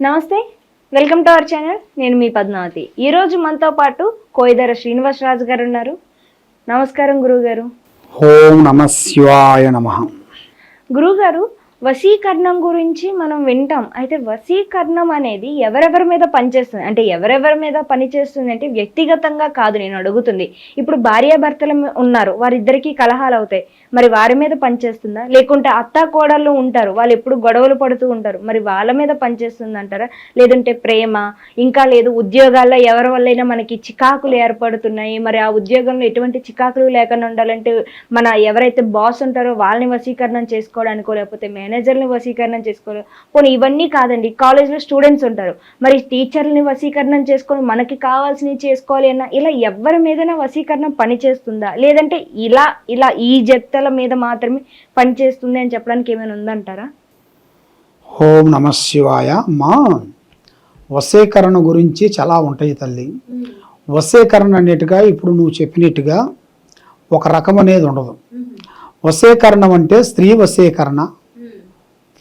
నమస్తే welcome to our channel. నేను మీ పద్మావతి. ఈ రోజు మనతో పాటు కోయిదర శ్రీనివాసరాజు గారు ఉన్నారు. నమస్కారం ఓం నమ శివాయ నమ. గురుగారు వశీకరణం గురించి మనం వింటాం. అయితే వశీకరణం అనేది ఎవరెవరి మీద పనిచేస్తుంది? అంటే ఎవరెవరి మీద పనిచేస్తుంది అంటే వ్యక్తిగతంగా కాదు నేను అడుగుతుంది. ఇప్పుడు భార్యాభర్తలు ఉన్నారు వారిద్దరికీ కలహాలు అవుతాయి. మరి వారి మీద పనిచేస్తుందా లేకుంటే అత్త కోడళ్ళు ఉంటారు వాళ్ళు ఎప్పుడు గొడవలు పడుతూ ఉంటారు. మరి వాళ్ళ మీద పనిచేస్తుంది అంటారా? లేదంటే ప్రేమ ఇంకా లేదు ఉద్యోగాల్లో ఎవరి వల్లైనా మనకి చికాకులు ఏర్పడుతున్నాయి. మరి ఆ ఉద్యోగంలో ఎటువంటి చికాకులు లేకుండా ఉండాలంటే మన ఎవరైతే బాస్ ఉంటారో వాళ్ళని వశీకరణం చేసుకోవడానికో లేకపోతే మేనేజర్ని వశీకరణం చేసుకోవాలి పోనీ ఇవన్నీ కాదండి కాలేజ్లో స్టూడెంట్స్ ఉంటారు. మరి టీచర్ని వశీకరణం చేసుకొని మనకి కావాల్సినవి చేసుకోవాలి అన్న ఇలా ఎవరి మీదైనా వశీకరణం పనిచేస్తుందా లేదంటే ఇలా ఇలా ఈ జత్తల మీద మాత్రమే పనిచేస్తుంది అని చెప్పడానికి ఏమైనా ఉందంటారా? ఓం నమ శివాయ మా వశీకరణ గురించి చాలా ఉంటాయి తల్లి. వశీకరణ అనేట్టుగా ఇప్పుడు నువ్వు చెప్పినట్టుగా ఒక రకం అనేది ఉండదు. వశీకరణం అంటే స్త్రీ వశీకరణ.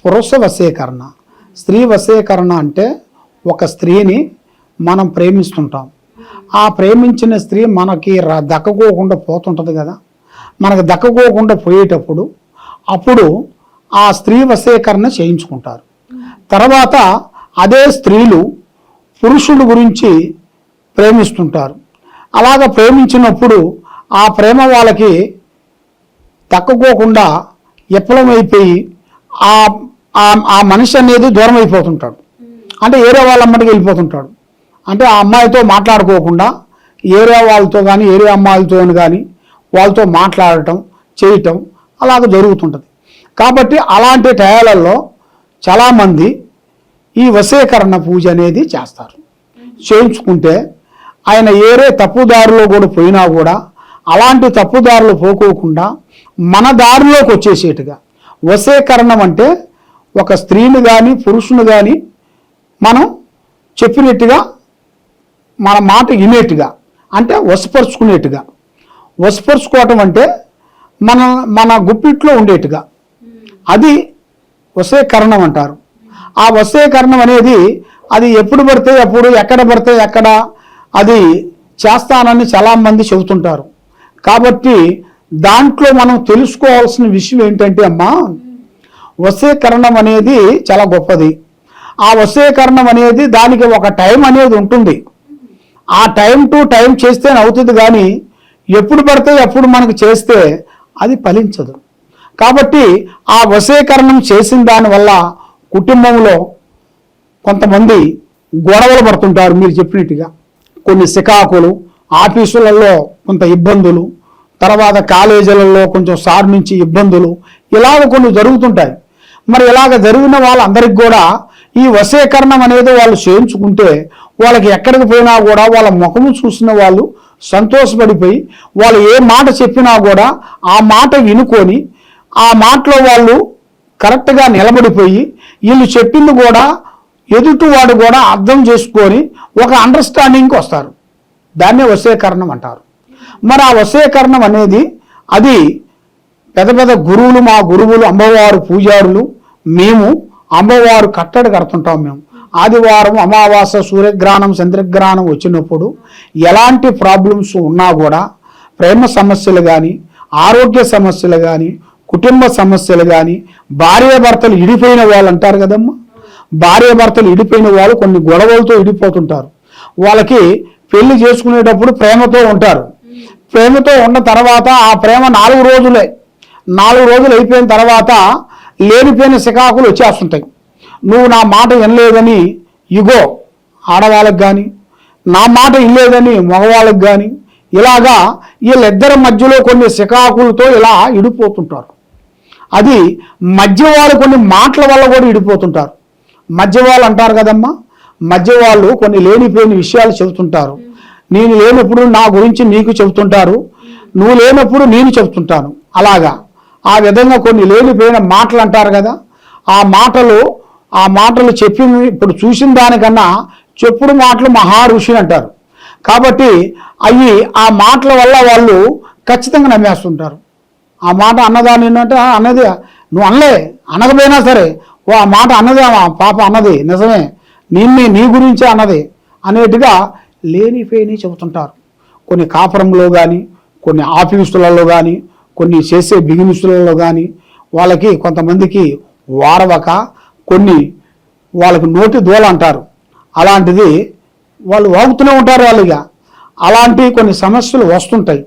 పురుష వశీకరణ. స్త్రీ వశీకరణ అంటే ఒక స్త్రీని మనం ప్రేమిస్తుంటాం. ఆ ప్రేమించిన స్త్రీ మనకి దక్కకోకుండా పోతుంటుంది కదా. మనకు దక్కకోకుండా పోయేటప్పుడు అప్పుడు ఆ స్త్రీ వశీకరణ చేయించుకుంటారు. తర్వాత అదే స్త్రీలు పురుషుడు గురించి ప్రేమిస్తుంటారు. అలాగ ప్రేమించినప్పుడు ఆ ప్రేమ వాళ్ళకి దక్కకోకుండా విఫలమైపోయి ఆ ఆ- మనిషి అనేది దూరం అయిపోతుంటాడు. అంటే ఏరే వాళ్ళ అమ్మటికి వెళ్ళిపోతుంటాడు. అంటే ఆ అమ్మాయితో మాట్లాడుకోకుండా ఏరియా వాళ్ళతో కానీ ఏరియా అమ్మాయిలతో కానీ వాళ్ళతో మాట్లాడటం చేయటం అలాగ జరుగుతుంటుంది. కాబట్టి అలాంటి టయాలలో చాలామంది ఈ వశీకరణ పూజ అనేది చేస్తారు. చేయించుకుంటే ఆయన ఏరే తప్పుదారిలో కూడా పోయినా కూడా అలాంటి తప్పుదారులు పోకోకుండా మన దారిలోకి వచ్చేసేట్టుగా వశీకరణం అంటే ఒక స్త్రీని కానీ పురుషుని కానీ మనం చెప్పినట్టుగా మన మాట వినేట్టుగా అంటే వశపరుచుకునేట్టుగా. వశపరుచుకోవటం అంటే మన మన గుప్పిట్లో ఉండేట్టుగా. అది వసేకరణం అంటారు. ఆ వసేకరణం అనేది అది ఎప్పుడు పడితే అప్పుడు ఎక్కడ పడితే ఎక్కడ అది చేస్తానని చాలామంది చెబుతుంటారు. కాబట్టి దాంట్లో మనం తెలుసుకోవాల్సిన విషయం ఏంటంటే అమ్మా వశీకరణం అనేది చాలా గొప్పది. ఆ వశీకరణం అనేది దానికి ఒక టైం అనేది ఉంటుంది. ఆ టైం టు టైం చేస్తేనే అవుతుంది కానీ ఎప్పుడు పడితే ఎప్పుడు మనకు చేస్తే అది ఫలించదు. కాబట్టి ఆ వశీకరణం చేసిన దానివల్ల కుటుంబంలో కొంతమంది గొడవలు పడుతుంటారు మీరు చెప్పినట్టుగా. కొన్ని సికాకులు ఆఫీసులలో కొంత ఇబ్బందులు తర్వాత కాలేజీలలో కొంచెం సార్ నుంచి ఇబ్బందులు ఇలాగ కొన్ని జరుగుతుంటాయి. మరి ఇలాగ జరిగిన వాళ్ళందరికీ కూడా ఈ వశీకరణం అనేది వాళ్ళు చేయించుకుంటే వాళ్ళకి ఎక్కడికి పోయినా కూడా వాళ్ళ ముఖము చూసిన వాళ్ళు సంతోషపడిపోయి వాళ్ళు ఏ మాట చెప్పినా కూడా ఆ మాట వినుకొని ఆ మాటలో వాళ్ళు కరెక్ట్గా నిలబడిపోయి వీళ్ళు చెప్పింది కూడా ఎదుటివాడు కూడా అర్థం చేసుకొని ఒక అండర్స్టాండింగ్కి వస్తారు. దాన్నే వశీకరణం అంటారు. మరి ఆ వశీకరణం అనేది అది పెద్ద పెద్ద గురువులు మా గురువులు అమ్మవారు పూజారులు మేము అమ్మవారు కట్టడి కడుతుంటాం మేము. ఆదివారం అమావాస సూర్యగ్రహణం చంద్రగ్రహణం వచ్చినప్పుడు ఎలాంటి ప్రాబ్లమ్స్ ఉన్నా కూడా ప్రేమ సమస్యలు కానీ ఆరోగ్య సమస్యలు కానీ కుటుంబ సమస్యలు కానీ భార్యాభర్తలు ఇడిపోయిన వాళ్ళు అంటారు కదమ్మా. భార్యాభర్తలు ఇడిపోయిన వాళ్ళు కొన్ని గొడవలతో ఇడిపోతుంటారు. వాళ్ళకి పెళ్ళి చేసుకునేటప్పుడు ప్రేమతో ఉంటారు. ప్రేమతో ఉన్న తర్వాత ఆ ప్రేమ నాలుగు రోజులే. నాలుగు రోజులు అయిపోయిన తర్వాత లేనిపోయిన సికాకులు వచ్చేస్తుంటాయి. నువ్వు నా మాట వినలేదని ఇగో ఆడవాళ్ళకి కానీ నా మాట వినలేదని మగవాళ్ళకి కానీ ఇలాగా వీళ్ళిద్దరి మధ్యలో కొన్ని సికాకులతో ఇలా ఇడిపోతుంటారు. అది మధ్య వాళ్ళు కొన్ని మాటల వల్ల కూడా ఇడిపోతుంటారు. మధ్య వాళ్ళు అంటారు కదమ్మా మధ్య వాళ్ళు కొన్ని లేనిపోయిన విషయాలు చెబుతుంటారు. నేను లేనప్పుడు నా గురించి నీకు చెబుతుంటారు నువ్వు లేనప్పుడు నేను చెబుతుంటాను. అలాగా. ఆ విధంగా కొన్ని లేనిపోయిన మాటలు అంటారు కదా. ఆ మాటలు ఆ మాటలు చెప్పిన ఇప్పుడు చూసిన దానికన్నా చెప్పుడు మాటలు మహా ఋషి అంటారు. కాబట్టి అవి ఆ మాటల వల్ల వాళ్ళు ఖచ్చితంగా నమ్మేస్తుంటారు. ఆ మాట అన్నదాన్ని ఏంటంటే అన్నది నువ్వు అనలే అనకపోయినా సరే ఓ ఆ మాట అన్నది పాప అన్నది నిజమే నిన్నే నీ గురించే అన్నది అనేట్టుగా లేనిపోయిని చెబుతుంటారు. కొన్ని కాపురంలో కానీ కొన్ని ఆఫీసులలో కానీ కొన్ని చేసే బిజినెస్లలో కానీ వాళ్ళకి కొంతమందికి వారవక కొన్ని వాళ్ళకి నోటి దూల అంటారు. అలాంటిది వాళ్ళు వాగుతూనే ఉంటారు వాళ్ళుగా. అలాంటి కొన్ని సమస్యలు వస్తుంటాయి.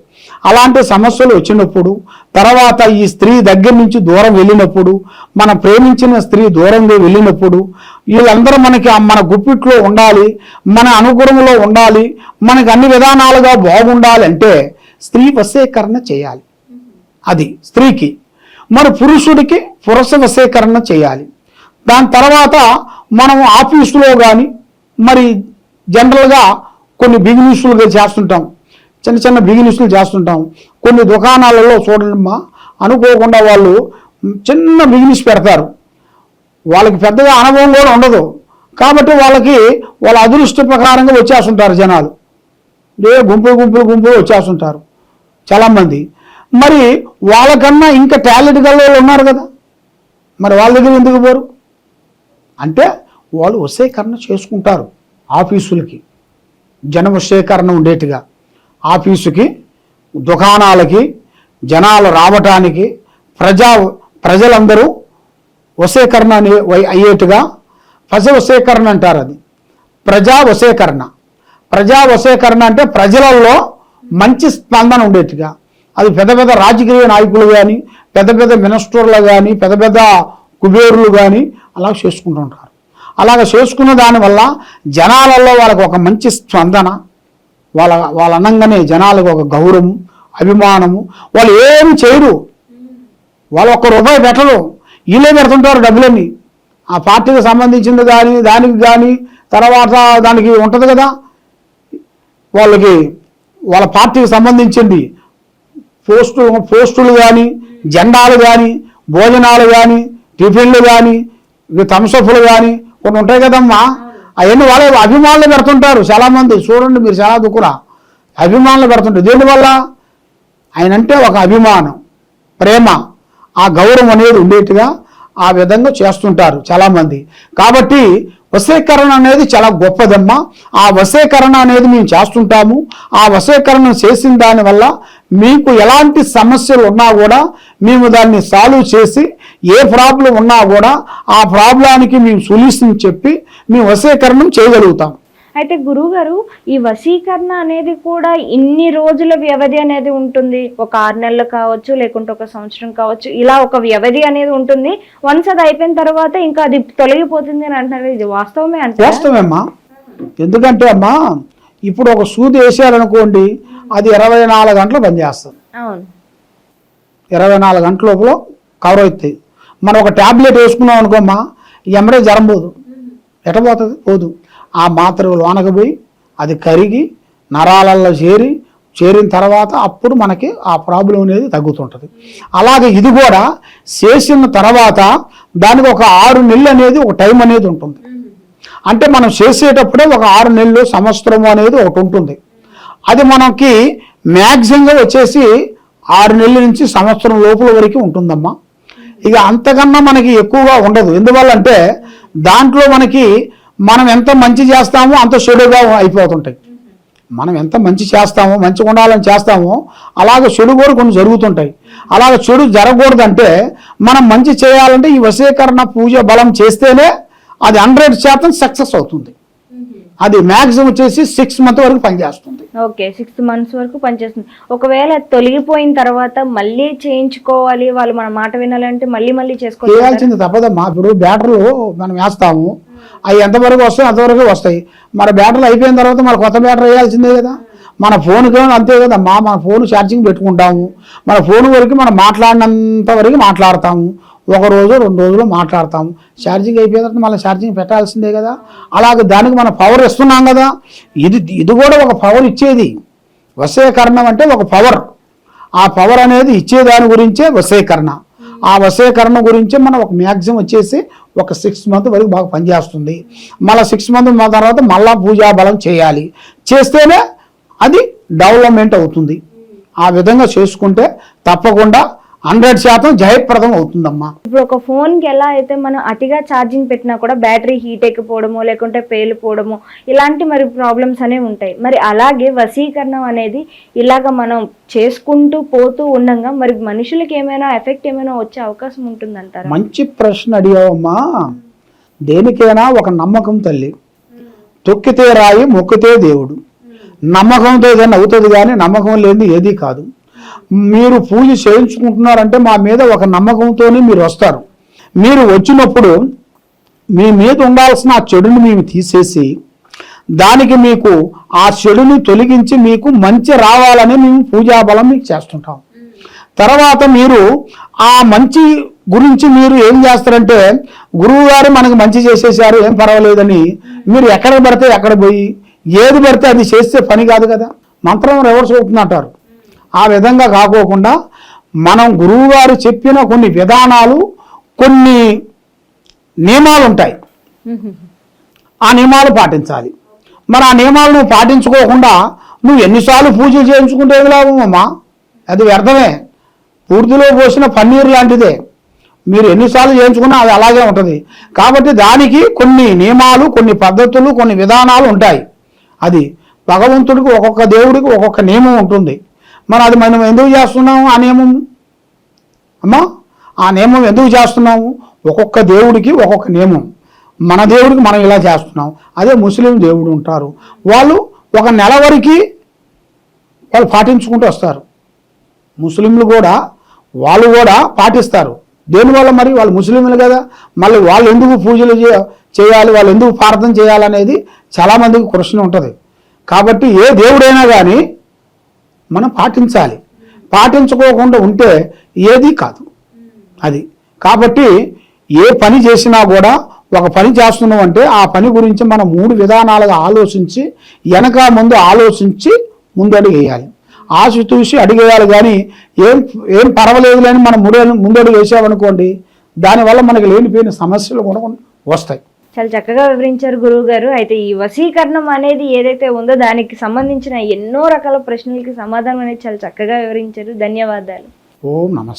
అలాంటి సమస్యలు వచ్చినప్పుడు తర్వాత ఈ స్త్రీ దగ్గర నుంచి దూరం వెళ్ళినప్పుడు మనం ప్రేమించిన స్త్రీ దూరంగా వెళ్ళినప్పుడు వీళ్ళందరూ మనకి మన గుప్పిట్లో ఉండాలి మన అనుగుణంలో ఉండాలి మనకు అన్ని విధానాలుగా బాగుండాలి అంటే స్త్రీ వశీకరణ చేయాలి. అది స్త్రీకి. మరి పురుషుడికి పురుష వశీకరణ చేయాలి. దాని తర్వాత మనం ఆఫీసులో కానీ మరి జనరల్గా కొన్ని బిజినెస్లు చేస్తుంటాం. చిన్న చిన్న బిజినెస్లు చేస్తుంటాం. కొన్ని దుకాణాలలో చూడండిమ్మా అనుకోకుండా వాళ్ళు చిన్న బిజినెస్ పెడతారు. వాళ్ళకి పెద్దగా అనుభవం కూడా ఉండదు. కాబట్టి వాళ్ళకి వాళ్ళ అదృష్ట ప్రకారంగా వచ్చేస్తుంటారు జనాలు. ఏ గుంపులు గుంపులు గుంపులు వచ్చేస్తుంటారు. చాలామంది మరి వాళ్ళకన్నా ఇంకా టాలెంట్ గల వాళ్ళు ఉన్నారు కదా. మరి వాళ్ళ దగ్గర ఎందుకు పోరు? అంటే వాళ్ళు వసేకరణ చేసుకుంటారు ఆఫీసులకి. జన ఉండేట్టుగా. ఆఫీసుకి దుకాణాలకి జనాలు రావటానికి ప్రజా ప్రజలందరూ వసేకరణ అనే అయ్యేట్టుగా ప్రజ వసేకరణ అంటారు అది. ప్రజా వసేకరణ ప్రజా వసేకరణ అంటే ప్రజలలో మంచి స్పందన ఉండేట్టుగా. అది పెద్ద పెద్ద రాజకీయ నాయకులు కానీ పెద్ద పెద్ద మినిస్టర్లు కానీ పెద్ద పెద్ద కుబేరులు కానీ అలా చేసుకుంటూ ఉంటారు. అలాగ చేసుకున్న దానివల్ల జనాలలో వాళ్ళకు ఒక మంచి స్పందన వాళ్ళ వాళ్ళ అనంగానే జనాలకు ఒక గౌరవం అభిమానము వాళ్ళు ఏమి చేయరు. వాళ్ళు ఒక్క రూపాయి పెట్టరు. వీళ్ళే పెడుతుంటారు డబ్బులన్నీ. ఆ పార్టీకి సంబంధించింది కానీ దానికి కానీ తర్వాత దానికి ఉంటుంది కదా. వాళ్ళకి వాళ్ళ పార్టీకి సంబంధించింది పోస్టులు పోస్టులు కానీ జెండాలు కానీ భోజనాలు కానీ టిఫిన్లు కానీ థమ్సప్లు కానీ కొన్ని ఉంటాయి కదమ్మా. అవన్నీ వాళ్ళు అభిమానులు పెడుతుంటారు చాలామంది. చూడండి మీరు చాలా దుక్కురా అభిమానులు పెడుతుంటారు. దీనివల్ల? ఆయన అంటే ఒక అభిమానం ప్రేమ. ఆ గౌరవం అనేది ఉండేట్టుగా ఆ విధంగా చేస్తుంటారు చాలామంది. కాబట్టి వశీకరణ అనేది చాలా గొప్పదమ్మా. ఆ వశీకరణ అనేది మేము చేస్తుంటాము. ఆ వశీకరణ చేసిన దానివల్ల మీకు ఎలాంటి సమస్యలు ఉన్నా కూడా మేము దాన్ని సాల్వ్ చేసి ఏ ప్రాబ్లం ఉన్నా కూడా ఆ ప్రాబ్లానికి మేము సొల్యూషన్ చెప్పి మేము వశీకరణం చేయగలుగుతాం. అయితే గురువు గారు ఈ వశీకరణ అనేది కూడా ఇన్ని రోజుల వ్యవధి అనేది ఉంటుంది. ఒక ఆరు నెలలు కావచ్చు లేకుంటే ఒక సంవత్సరం కావచ్చు ఇలా ఒక వ్యవధి అనేది ఉంటుంది. వన్స్ అది అయిపోయిన తర్వాత ఇంకా అది తొలగిపోతుంది అని అంటున్నారు. ఇది వాస్తవమే అంటే వాస్తవమ్మా ఎందుకంటే అమ్మా ఇప్పుడు ఒక సూది వేసారనుకోండి అది ఇరవై నాలుగు గంటలు పనిచేస్తుంది. ఇరవై నాలుగు గంటల లోపల కవర్ అవుతాయి. మనం ఒక ట్యాబ్లెట్ వేసుకున్నాం అనుకోమ్మా ఎమ్మడే జ్వరం పోదు. ఎట పోతుంది? పోదు. ఆ మాత్ర లోనకు పోయి అది కరిగి నరాలలో చేరి చేరిన తర్వాత అప్పుడు మనకి ఆ ప్రాబ్లం అనేది తగ్గుతుంటుంది. అలాగే ఇది కూడా చేసిన తర్వాత దానికి ఒక ఆరు నెలలు అనేది ఒక టైం అనేది ఉంటుంది. అంటే మనం చేసేటప్పుడే ఒక ఆరు నెలలు సంవత్సరం అనేది ఒకటి ఉంటుంది. అది మనకి మ్యాక్సిమంగా వచ్చేసి ఆరు నెలల నుంచి సంవత్సరం లోపల వరకు ఉంటుందమ్మా. ఇక అంతకన్నా మనకి ఎక్కువగా ఉండదు. ఎందువల్ల అంటే దాంట్లో మనకి మనం ఎంత మంచి చేస్తామో అంత చెడుగా అయిపోతుంటాయి. మనం ఎంత మంచి చేస్తామో మంచిగా ఉండాలని చేస్తామో అలాగే చెడు కూడా కొన్ని జరుగుతుంటాయి. అలాగే చెడు జరగకూడదంటే మనం మంచి చేయాలంటే ఈ వశీకరణ పూజ బలం చేస్తేనే అది హండ్రెడ్ శాతం సక్సెస్ అవుతుంది. అది మ్యాక్సిమం వచ్చేసి సిక్స్ మంత్ వరకు పనిచేస్తుంది. ఓకే సిక్స్ మంత్స్ వరకు పనిచేస్తుంది. ఒకవేళ తొలగిపోయిన తర్వాత మళ్ళీ చేయించుకోవాలి వాళ్ళు మన మాట వినాలంటే మళ్ళీ మళ్ళీ చేసుకోవాలి చేయాల్సింది తప్పదమ్మా. ఇప్పుడు బ్యాటర్లు మనం వేస్తాము. అవి ఎంతవరకు వస్తాయి అంతవరకు వస్తాయి. మన బ్యాటర్లు అయిపోయిన తర్వాత మన కొత్త బ్యాటరీ వేయాల్సిందే కదా? మన ఫోన్కి అంతే కదమ్మా. మన ఫోన్ ఛార్జింగ్ పెట్టుకుంటాము. మన ఫోన్ వరకు మనం మాట్లాడినంత వరకు మాట్లాడతాము. ఒక రోజు రెండు రోజులు మాట్లాడతాము. ఛార్జింగ్ అయిపోయిన తర్వాత మళ్ళీ ఛార్జింగ్ పెట్టాల్సిందే కదా. అలాగే దానికి మనం పవర్ ఇస్తున్నాం కదా. ఇది ఇది కూడా ఒక పవర్ ఇచ్చేది. వశీకరణం అంటే ఒక పవర్ ఆ పవర్ అనేది ఇచ్చేదాని గురించే వశీకరణ. ఆ వశీకరణ గురించి మనం ఒక మ్యాక్సిమం వచ్చేసి ఒక సిక్స్ మంత్ వరకు బాగా పనిచేస్తుంది. మళ్ళీ సిక్స్ మంత్ తర్వాత మళ్ళా పూజా బలం చేయాలి. చేస్తేనే అది డెవలప్మెంట్ అవుతుంది. ఆ విధంగా చేసుకుంటే తప్పకుండా హండ్రెడ్ శాతం జయప్రదం అవుతుందమ్మా. ఇప్పుడు ఒక ఫోన్కి ఎలా అయితే మనం అతిగా ఛార్జింగ్ పెట్టినా కూడా బ్యాటరీ హీట్ ఎక్కిపోవడమో లేకుంటే పేలిపోవడమో ఇలాంటి మరి ప్రాబ్లమ్స్ అనేవి ఉంటాయి. మరి అలాగే వశీకరణం అనేది ఇలాగ మనం చేసుకుంటూ పోతూ ఉండగా మరి మనుషులకి ఏమైనా ఎఫెక్ట్ ఏమైనా వచ్చే అవకాశం ఉంటుందంటారా? మంచి ప్రశ్న అడిగావమ్మా. దేనికైనా ఒక నమ్మకం తల్లి. తొక్కితే రాయి మొక్కితే దేవుడు. నమ్మకంతో ఏదైనా అవుతుంది కానీ నమ్మకం లేనిది ఏదీ కాదు. మీరు పూజ చేయించుకుంటున్నారంటే మా మీద ఒక నమ్మకంతోనే మీరు వస్తారు. మీరు వచ్చినప్పుడు మీ మీద ఉండాల్సిన ఆ చెడుని మేము తీసేసి దానికి మీకు ఆ చెడుని తొలగించి మీకు మంచి రావాలని మేము పూజాబలం మీకు చేస్తుంటాం. తర్వాత మీరు ఆ మంచి గురించి మీరు ఏం చేస్తారంటే గురువు గారు మనకు మంచి చేసేసారు ఏం పర్వాలేదని మీరు ఎక్కడ పడితే ఎక్కడ పోయి ఏది పడితే అది చేస్తే పని కాదు కదా. మంత్రం రివర్స్ అవుతుందంటారు ఆ విధంగా కాకోకుండా మనం గురువు గారు చెప్పిన కొన్ని విధానాలు కొన్ని నియమాలు ఉంటాయి ఆ నియమాలు పాటించాలి. మరి ఆ నియమాలు నువ్వు పాటించుకోకుండా నువ్వు ఎన్నిసార్లు పూజలు చేయించుకుంటే ఏమి లాభం అది వ్యర్థమే. పూర్తిలో పోసిన పన్నీరు లాంటిదే. మీరు ఎన్నిసార్లు చేయించుకున్నా అది అలాగే ఉంటుంది. కాబట్టి దానికి కొన్ని నియమాలు కొన్ని పద్ధతులు కొన్ని విధానాలు ఉంటాయి. అది భగవంతుడికి ఒక్కొక్క దేవుడికి ఒక్కొక్క నియమం ఉంటుంది. మరి అది మనం ఎందుకు చేస్తున్నాము ఆ నియమం? అమ్మా ఆ నియమం ఎందుకు చేస్తున్నాము ఒక్కొక్క దేవుడికి ఒక్కొక్క నియమం. మన దేవుడికి మనం ఇలా చేస్తున్నాం. అదే ముస్లిం దేవుడు ఉంటారు. వాళ్ళు ఒక నెల వరకు వాళ్ళు పాటించుకుంటూ వస్తారు. ముస్లింలు కూడా వాళ్ళు కూడా పాటిస్తారు. దేనివల్ల మరి? వాళ్ళు ముస్లింలు కదా. మళ్ళీ వాళ్ళు ఎందుకు పూజలు చేయాలి? వాళ్ళు ఎందుకు ప్రార్థన చేయాలనేది చాలామందికి ప్రశ్న ఉంటుంది. కాబట్టి ఏ దేవుడైనా కానీ మనం పాటించాలి. పాటించుకోకుండా ఉంటే ఏది కాదు. అది. కాబట్టి ఏ పని చేసినా కూడా ఒక పని చేస్తున్నాం అంటే ఆ పని గురించి మనం మూడు విధానాలుగా ఆలోచించి వెనక ముందు ఆలోచించి ముందడుగు వేయాలి. ఆశ చూసి అడిగేయాలి కానీ ఏం ఏం పర్వాలేదు లేని మనం ముందడుగు వేసామనుకోండి దానివల్ల మనకి లేనిపోయిన సమస్యలు కూడా వస్తాయి. చాలా చక్కగా వివరించారు గురువు గారు అయితే ఈ వశీకరణం అనేది ఏదైతే ఉందో దానికి సంబంధించిన ఎన్నో రకాల ప్రశ్నలకి సమాధానం అనేది చాలా చక్కగా వివరించారు. ధన్యవాదాలు. ఓం నమ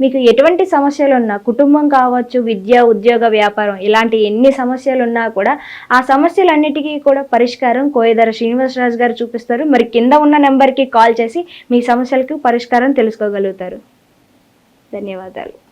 మీకు ఎటువంటి సమస్యలు ఉన్నా కుటుంబం కావచ్చు విద్య ఉద్యోగ వ్యాపారం ఇలాంటి ఎన్ని సమస్యలు ఉన్నా కూడా ఆ సమస్యలన్నిటికీ కూడా పరిష్కారం కోయదర శ్రీనివాసరాజు గారు చూపిస్తారు. మరి కింద ఉన్న నెంబర్కి కాల్ చేసి మీ సమస్యలకు పరిష్కారం తెలుసుకోగలుగుతారు. ధన్యవాదాలు.